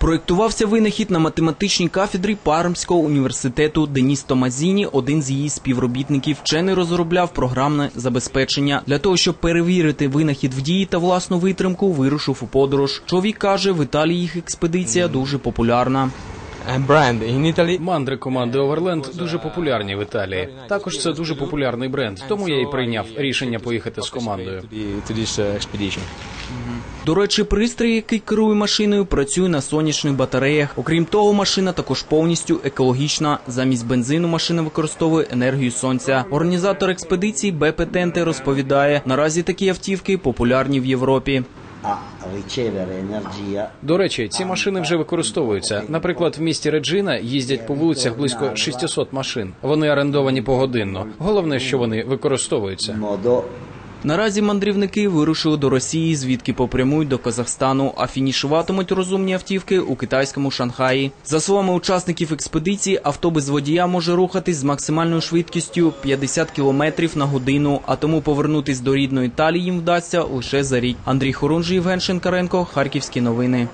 Проєктувався винахід на математичній кафедрі Пармського університету Деніс Томазіні, один з її співробітників. Вчений розробляв програмне забезпечення. Для того, щоб перевірити винахід в дії та власну витримку, вирушив у подорож. Чоловік каже, в Італії їх експедиція дуже популярна. Бренд in Мандри команди Overland дуже популярні в Італії. Також це дуже популярний бренд, тому я і прийняв рішення поїхати з командою. До речі, пристрій, який керує машиною, працює на сонячних батареях. Окрім того, машина також повністю екологічна. Замість бензину машина використовує енергію сонця. Організатор експедиції Бепе Тенте розповідає, наразі такі автівки популярні в Європі. A ricevere energia До речі, ці машини вже використовуються. Наприклад, в місті Реджина їздять по вулицях близько 600 машин. Вони орендовані погодинно. Головне, що вони використовуються. Наразі мандрівники вирушили до Росії, звідки попрямують до Казахстану, а фінішуватимуть розумні автівки у китайському Шанхаї. За словами учасників експедиції, авто без водія може рухатись з максимальною швидкістю 50 км на годину, а тому повернутись до рідної Італії їм вдасться лише за рік. Андрій Хорунжий, Євген Шинкаренко, Харківські новини.